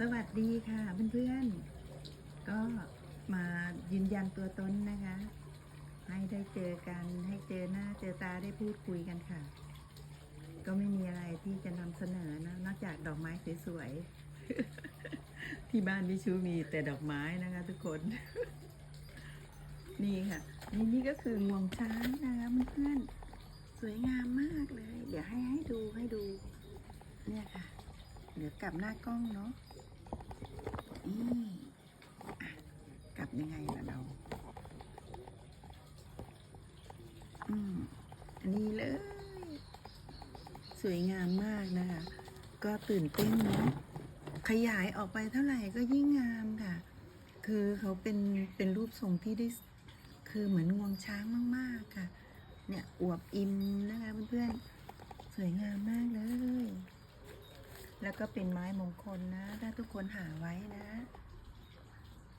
สวัสดีค่ะเพื่อนๆ ก็มายืนยันตัวตนนะคะ ให้ได้เจอกันให้เจอหน้าเจอตาได้พูดคุยกันค่ะ ก็ไม่มีอะไรที่จะนำเสนอนะนอกจากดอกไม้สวยๆ ที่บ้านพี่ชูมีแต่ดอกไม้นะคะทุกคน นี่ค่ะ นี่นี่ก็คืองวงช้างนะคะเพื่อนๆสวยงามมากเลย เดี๋ยวให้ให้ดูให้ดู เนี่ยค่ะเดี๋ยวกลับหน้ากล้องเนาะนี่อะ กลับยังไงล่ะเรา อืมอันนี้เลย สวยงามมากนะคะ ก็ตื่นเต้นนะขยายออกไปเท่าไหร่ก็ยิ่งงามค่ะ คือเขาเป็นเป็นรูปทรงที่ได้ คือเหมือนงวงช้างมาก ๆ ค่ะ เนี่ยอวบอิ่มนะคะเพื่อนๆ สวยงามมากเลย แล้วก็เป็นไม้มงคลนะ ถ้าทุกคนหาไว้นะ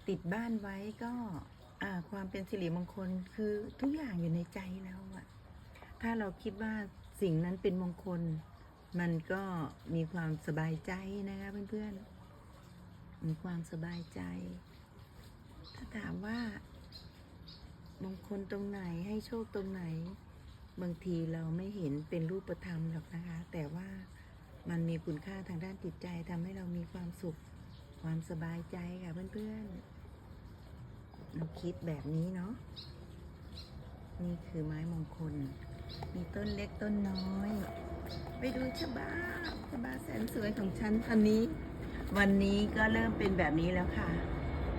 ติดบ้านไว้ก็ความเป็นสิริมงคลคือทุกอย่างอยู่ในใจแล้วอะถ้าเราคิดว่าสิ่งนั้นเป็นมงคล มันก็มีความสบายใจนะคะเพื่อนๆ มีความสบายใจ ถ้าถามว่ามงคลตรงไหนให้โชคตรงไหน บางทีเราไม่เห็นเป็นรูปธรรมหรอกนะคะ แต่ว่า มันมีคุณค่าทางด้านจิตใจทำให้เรามีความสุข ความสบายใจค่ะเพื่อนๆเราคิดแบบนี้เนาะนี่คือไม้มงคล มีต้นเล็กต้นน้อย ไปดูชะบาชะบาแสนสวยของฉันตอนนี้ วันนี้ก็เริ่มเป็นแบบนี้แล้วค่ะ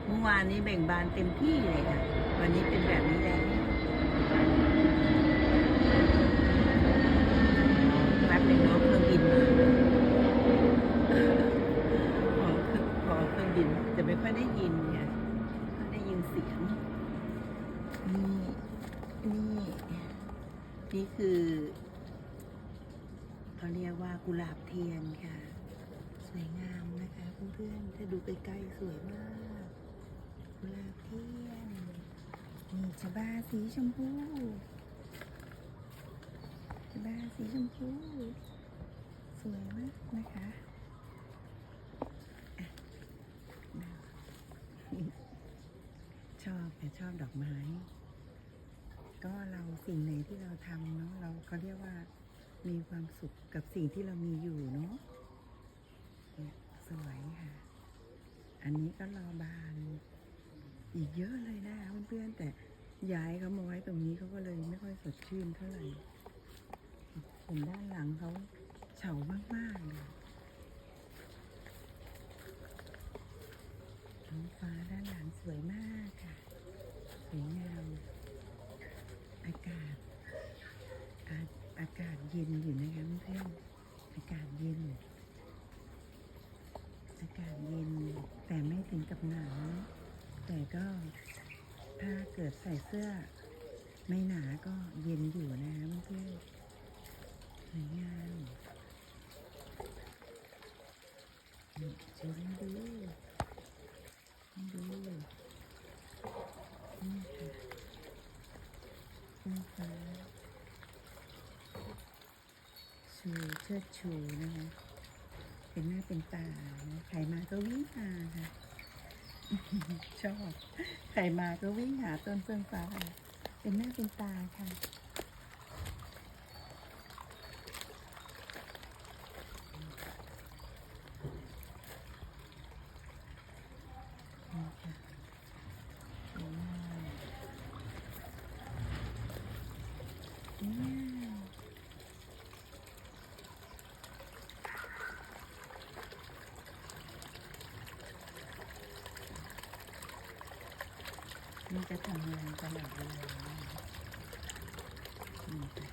เมื่อวานนี้เบ่งบานเต็มที่เลยค่ะ วันนี้เป็นแบบนี้แล้วแป๊บหนึงเนาะเครื่องบินมาพอเครื่องพอเครื่องบินจะไม่ค่อยได้ยินไงไม่ได้ยินเสียง นี่ นี่ นี่คือเขาเรียกว่ากุหลาบเทียนค่ะ สวยงามนะคะเพื่อนๆ ถ้าดูใกล้ๆสวยมาก กุหลาบเทียน นี่ชะบาสีชมพูชะบาสีชมพู สวยมากนะคะชอบแต่ชอบดอกไม้ ก็เราสิ่งไหนที่เราทำเนาะเราเขาเรียกว่ามีความสุขกับสิ่งที่เรามีอยู่เนาะสวยค่ะ อันนี้ก็รอบาน อีกเยอะเลยนะเพื่อนๆแต่ย้ายเขามาไว้ตรงนี้เขาก็เลยไม่ค่อยสดชื่นเท่าไหร่เห็นด้านหลังเขาเฉามากๆเลยท้องฟ้าด้านหลังสวยมากค่ะ สวยงาม อากาศอาอากาศเย็นอยู่นะคะเพื่อนอากาศเย็น อากาศเย็น แต่ไม่ถึงกับหนาวแต่ก็ถ้าเกิดใส่เสื้อ ไม่หนาก็เย็นอยู่นะคะเพื่อนสวยงามชมดูดูนี่ค่ะนี่ฟ้า ชูเชิดชูนะคะเป็นหน้าเป็นตานะใครมาก็วิ่งมาค่ะชอบใครมาก็วิ่งหาต้นเฟื่องฟ้าเป็นหน้าเป็นตาค่ะ นี่ค่ะสวยมากเนี่ย นี่จะทำงานตลอดเวลานะคะนี่ค่ะ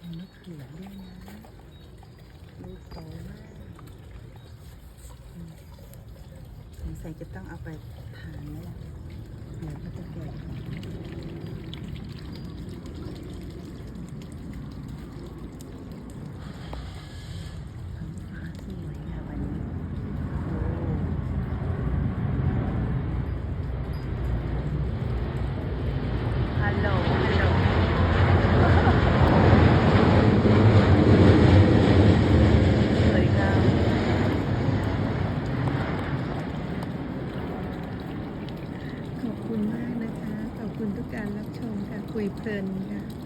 มีมะเขือด้วยนะลูกโตมากสงสัยจะต้องเอาไปทานแล้วล่ะเดี๋ยวก็จะแก่ท้องฟ้าสวยค่ะวันนี้โอ้ฮัลโหลฮัลโหลสวัสดีค่ะ คุณมากนะคะขอบคุณทุกการรับชมค่ะคุยเพลินค่ะ